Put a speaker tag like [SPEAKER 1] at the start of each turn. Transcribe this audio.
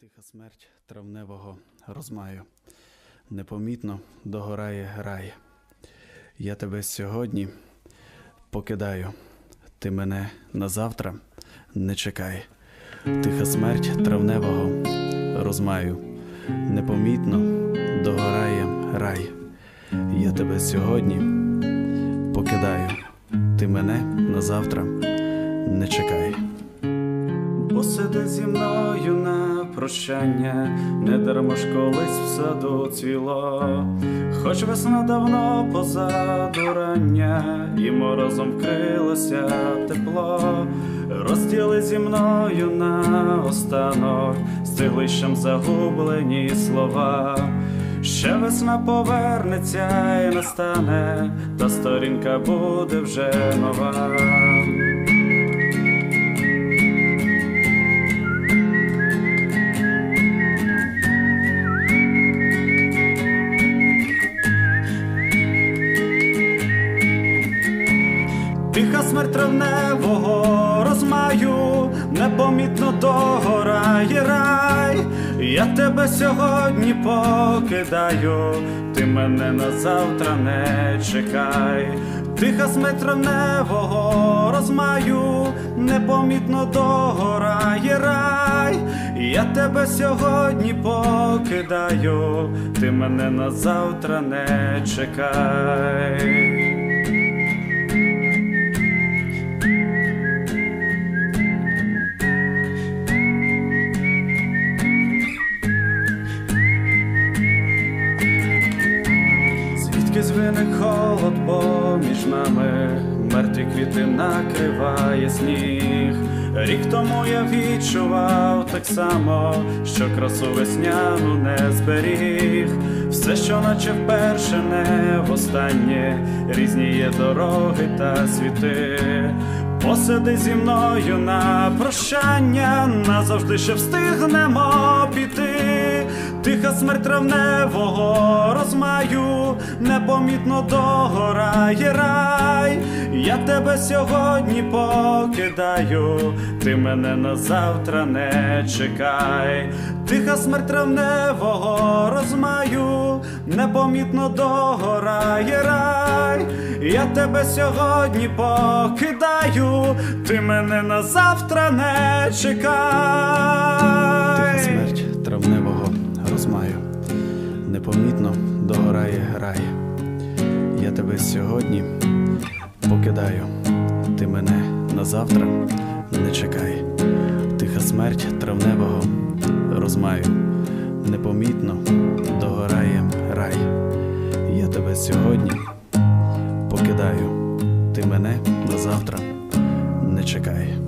[SPEAKER 1] Тиха смерть травневого розмаю, непомітно догорає рай. Я тебе сьогодні покидаю, ти мене назавтра не чекай. Тиха смерть травневого розмаю, непомітно догорає рай. Я тебе сьогодні покидаю, ти мене назавтра не чекай. Посиди зі мною на прощання, не дарма ж колись в саду цвіло, хоч весна давно позаду рання, і морозом вкрилося тепло, розділи зі мною на останок, стиглищем загублені слова. Ще весна повернеться і настане, та сторінка буде вже нова. Тиха травневого розмаю, непомітно догорає рай. Я тебе сьогодні покидаю, ти мене на завтра не чекай. Тиха травневого розмаю, непомітно догорає рай. Я тебе сьогодні покидаю, ти мене на завтра не чекай. Звиник холод поміж нами, мертві квіти накриває сніг. Рік тому я відчував так само, що красу весняну не зберіг. Все, що наче вперше, не востаннє, різні є дороги та світи. Посиди зі мною на прощання, назавжди ще встигнемо піти. Тиха смерть травневого непомітно догорає рай. Я тебе сьогодні покидаю, ти мене на завтра не чекай. Тиха смерть травневого розмаю, непомітно догорає рай. Я тебе сьогодні покидаю, ти мене на завтра не чекай. Тиха смерть травневого розмаю, непомітно догорає рай. Я тебе сьогодні покидаю, ти мене на завтра не чекай. Тиха смерть травневого розмаю, непомітно догорає рай. Я тебе сьогодні покидаю, ти мене на завтра не чекай.